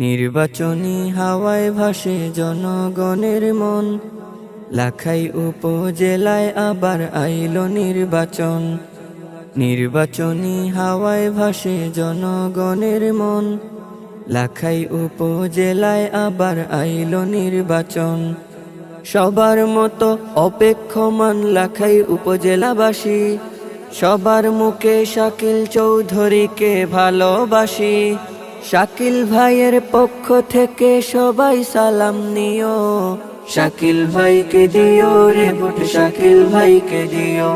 নির্বাচনী হাওয়ায় ভাসে জনগণের মন। লাখাই উপজেলায় আবার আইল নির্বাচন। নির্বাচনী হাওয়ায় ভাসে জনগণের মন। লাখাই উপজেলায় আবার আইল নির্বাচন। সবার মতো অপেক্ষমান লাখাই উপজেলাবাসী। সবার মুখে শাকিল চৌধুরীকে ভালোবাসি। শাকিল ভাইয়ের পক্ষ থেকে সবাই সালাম নিও। শাকিল ভাইকে দিও রে বুট শাকিল ভাইকে দিও।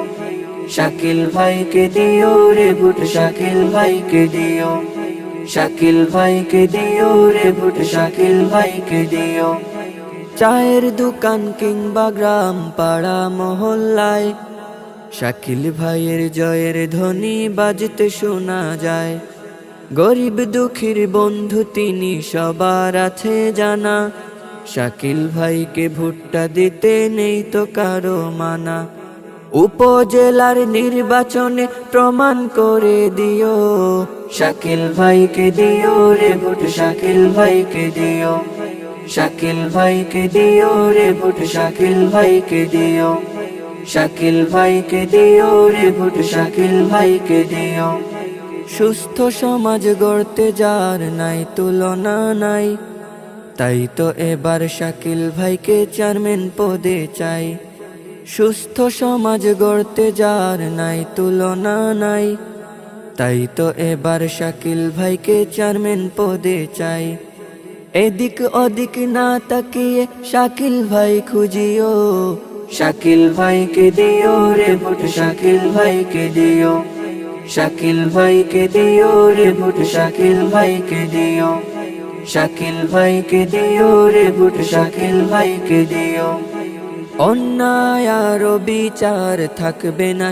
শাকিল ভাইকে দিও রে বুট শাকিল ভাইকে দিও। শাকিল ভাইকে দিও রে বুট শাকিল ভাইকে দিও। চায়ের দোকান কিংবা গ্রাম পাড়া মহল্লায় শাকিল ভাইয়ের জয়ের ধ্বনি বাজতে শোনা যায়। গরিব দুঃখীর বন্ধু তিনি সবার আছে জানা। শাকিল ভাইকে ভুট্টা দিতে নেই তো কারও মানা। উপজেলার নির্বাচনে প্রমাণ করে দিও। শাকিল ভাইকে দিও রে ভোট, শাকিল ভাইকে দিও। শাকিল ভাইকে দিও রে ভোট, শাকিল ভাইকে দিও। শাকিল ভাইকে দিও রে ভোট, শাকিল ভাইকে দিও। সুস্থ সমাজ গড়তে যার নাই তুলনা নাই। তাই তো এবার শাকিল ভাইকে চেয়ারম্যান পদে চাই। সুস্থ সমাজ গড়তে যার নাই তুলনা নাই। তাই তো এবার শাকিল ভাইকে চেয়ারম্যান পদে চাই। এদিক ওদিক না তাকিয়ে শাকিল ভাই খুঁজিও। শাকিল ভাইকে দিও রে ভোট, শাকিল ভাইকে দিও। শাকিল ভাইকে দিও রে ভোট, শাকিল ভাইকে দিও। শাকিল ভাইকে দিও রে ভোট, শাকিল ভাইকে দিও। অন্যায় আর বিচার থাকবে না